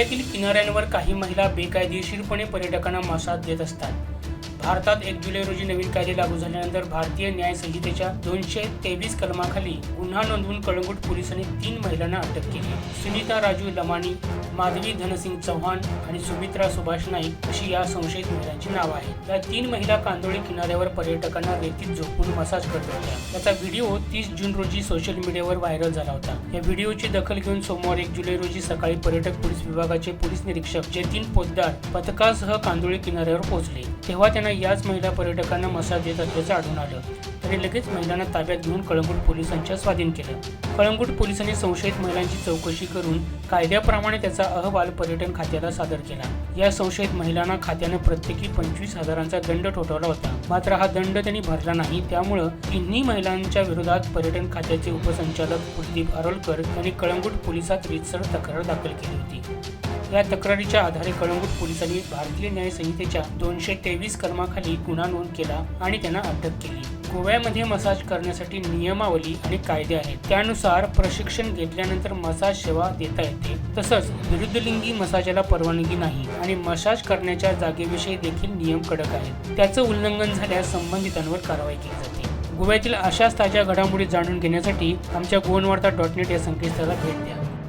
गोव्यातील किनाऱ्यांवर काही महिला बेकायदेशीरपणे पर्यटकांना मसाज देत असतात. भारतात एक जुलै रोजी नवीन कायदे लागू झाल्यानंतर भारतीय न्याय संहितेच्या दोनशे तेवीस कलमाखाली गुन्हा नोंदवून कळंगूट पोलिसांनी तीन महिलांना अटक केली. सुनीता राजू लमाणी माधवी धनसिंग चव्हाण आणि सुमित्रा सुभाष नाईक अशी या संशयित महिलांची नावं आहेत. या तीन महिला कांदोळी किनाऱ्यावर पर्यटकांना रेतीत झोपून मसाज करत होत्या. त्याचा व्हिडिओ तीस जून रोजी सोशल मीडियावर व्हायरल झाला होता. या व्हिडिओची दखल घेऊन सोमवार एक जुलै रोजी सकाळी पर्यटक पोलीस विभागाचे पोलीस निरीक्षक जतीन पोद्दार पथकासह कांदोळी किनाऱ्यावर पोहोचले. तेव्हा त्यांना याच महिला पर्यटकांना मसाज देत असल्याचं आढळून आलं. तरी लगेच महिलांना ताब्यात घेऊन कळंगूट पोलिसांच्या स्वाधीन केलं. कळंगूट पोलिसांनी संशयित महिलांची चौकशी करून कायद्याप्रमाणे त्याचा अहवाल पर्यटन खात्याला सादर केला. या संशयित महिलांना खात्यानं प्रत्येकी पंचवीस हजारांचा दंड ठोठावला होता. मात्र हा दंड त्यांनी भरला नाही. त्यामुळं तिन्ही महिलांच्या विरोधात पर्यटन खात्याचे उपसंचालक कुलदीप आरोलकर यांनी कळंगूट पोलिसात रीतसर तक्रार दाखल केली होती. या तक्रारीच्या आधारे कळंगूट पोलिसांनी भारतीय न्याय संहितेच्या दोनशे तेवीस कलमाखाली गुन्हा नोंद केला आणि त्यांना अटक केली. गोव्यामध्ये मसाज करण्यासाठी नियमावली आणि कायदे आहेत. त्यानुसार प्रशिक्षण घेतल्यानंतर मसाज सेवा देता येते. तसंच विरुद्धलिंगी मसाजाला परवानगी नाही आणि मसाज करण्याच्या जागेविषयी देखील नियम कडक आहेत. त्याचं उल्लंघन झाल्यास संबंधितांवर कारवाई केली जाते. गोव्यातील अशाच ताज्या घडामोडी जाणून घेण्यासाठी आमच्या गोवनवार्ता डॉट नेट या संकेतस्थळाला भेट द्या.